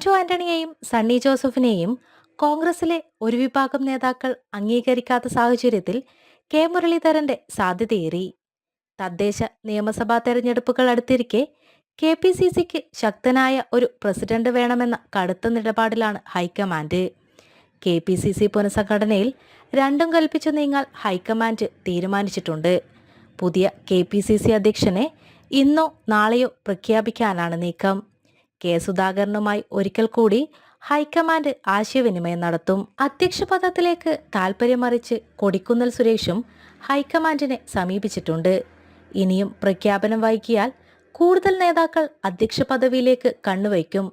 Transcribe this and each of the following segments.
ആന്റോ ആന്റണിയെയും സണ്ണി ജോസഫിനെയും കോൺഗ്രസിലെ ഒരു വിഭാഗം നേതാക്കൾ അംഗീകരിക്കാത്ത സാഹചര്യത്തിൽ കെ മുരളീധരന്റെ സാധ്യതയേറി. തദ്ദേശ നിയമസഭാ തെരഞ്ഞെടുപ്പുകൾ അടുത്തിരിക്കെ കെ പി സി സിക്ക് ശക്തനായ ഒരു പ്രസിഡന്റ് വേണമെന്ന കടുത്ത നിലപാടിലാണ് high command. K P C C പുനഃസംഘടനയിൽ രണ്ടും കൽപ്പിച്ചു നീങ്ങാൻ ഹൈക്കമാൻഡ് തീരുമാനിച്ചിട്ടുണ്ട്. പുതിയ കെ പി സി സി അധ്യക്ഷനെ ഇന്നോ നാളെയോ പ്രഖ്യാപിക്കാനാണ് നീക്കം. കെ സുധാകരനുമായി ഒരിക്കൽ കൂടി ഹൈക്കമാൻഡ് ആശയവിനിമയം നടത്തും. അധ്യക്ഷ പദത്തിലേക്ക് താൽപ്പര്യമറിച്ച് കൊടിക്കുന്നൽ സുരേഷും ഹൈക്കമാൻഡിനെ സമീപിച്ചിട്ടുണ്ട്. ഇനിയും പ്രഖ്യാപനം വൈകിയാൽ കൂടുതൽ നേതാക്കൾ അധ്യക്ഷ പദവിയിലേക്ക് കണ്ണുവയ്ക്കും.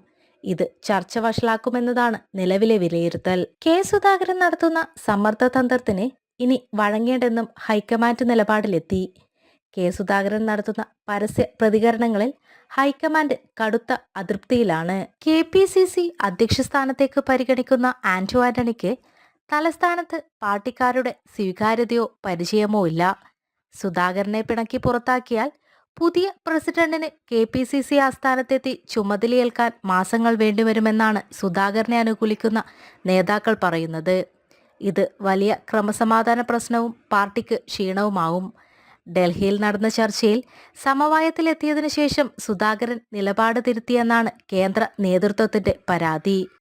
ഇത് ചർച്ച വഷളാക്കുമെന്നതാണ് നിലവിലെ വിലയിരുത്തൽ. കെ സുധാകരൻ നടത്തുന്ന സമ്മർദ്ദതന്ത്രത്തിന് ഇനി വഴങ്ങേണ്ടെന്നും ഹൈക്കമാൻഡ് നിലപാടിലെത്തി. കെ. സുധാകരൻ നടത്തുന്ന പരസ്യ പ്രതികരണങ്ങളിൽ ഹൈക്കമാൻഡ് കടുത്ത അതൃപ്തിയിലാണ്. കെ. പി. സി. സി അധ്യക്ഷ സ്ഥാനത്തേക്ക് പരിഗണിക്കുന്ന ആന്റോ ആന്റണിക്ക് തലസ്ഥാനത്ത് പാർട്ടിക്കാരുടെ സ്വീകാര്യതയോ പരിചയമോ ഇല്ല. സുധാകരനെ പിണക്കി പുറത്താക്കിയാൽ പുതിയ പ്രസിഡന്റിന് കെ. പി. സി. സി ആസ്ഥാനത്തെത്തി ചുമതലയേൽക്കാൻ മാസങ്ങൾ വേണ്ടിവരുമെന്നാണ് സുധാകരനെ അനുകൂലിക്കുന്ന നേതാക്കൾ പറയുന്നത്. ഇത് വലിയ ക്രമസമാധാന പ്രശ്നവും പാർട്ടിക്ക് ക്ഷീണവുമാവും. ഡൽഹിയിൽ നടന്ന ചർച്ചയിൽ സമവായത്തിലെത്തിയതിനു ശേഷം സുധാകരൻ നിലപാട് തിരുത്തിയെന്നാണ് കേന്ദ്ര നേതൃത്വത്തിന്റെ പരാതി.